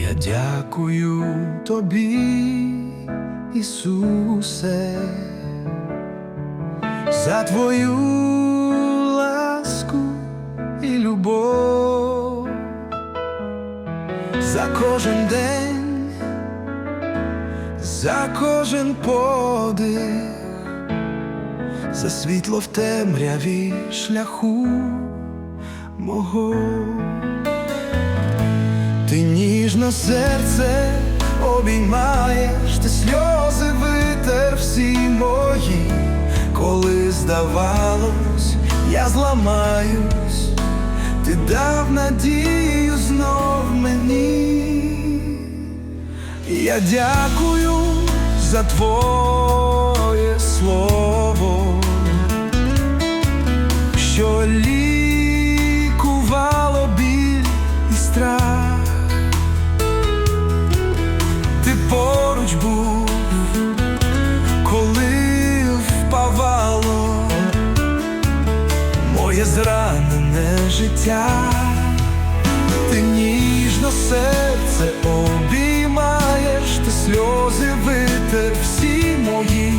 Я дякую тобі, Ісусе, за твою ласку і любов, за кожен день, за кожен подих, за світло в темряві шляху мого. Ніжно серце обіймаєш, ти сльози витер всі мої, коли здавалось, я зламаюсь, ти дав надію знов мені. Я дякую за твоє слово, поруч був, коли впавало моє зранене життя, ти ніжно серце обіймаєш, ти сльози витер всі мої,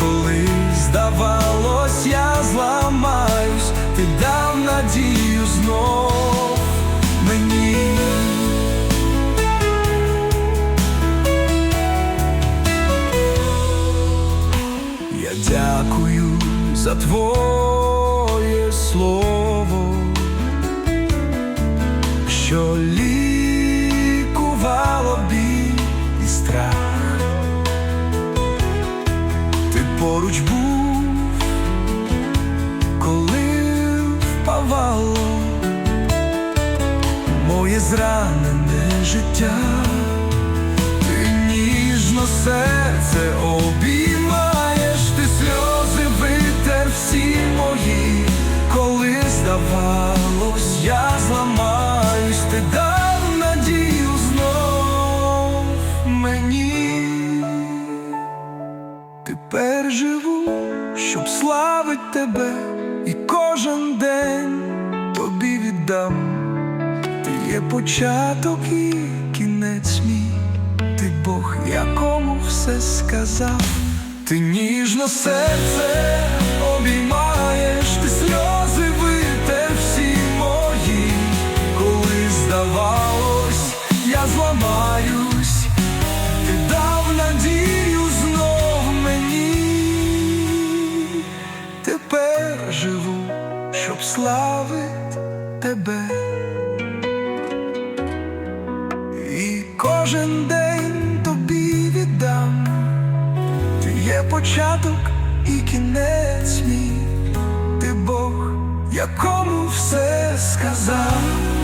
коли здавалось, я зламаюсь, ти дав надію знов за твоє слово, що лікувало біль і страх. Ти поруч був, коли впавало моє зранене життя. Ти ніжно серце обіймаєш, Тепер живу, щоб славить тебе, і кожен день тобі віддам. Ти є початок і кінець мій, ти Бог, якому все сказав, ти ніжно серце тебе. І кожен день тобі віддам, ти є початок і кінець мій, ти Бог, якому все сказав.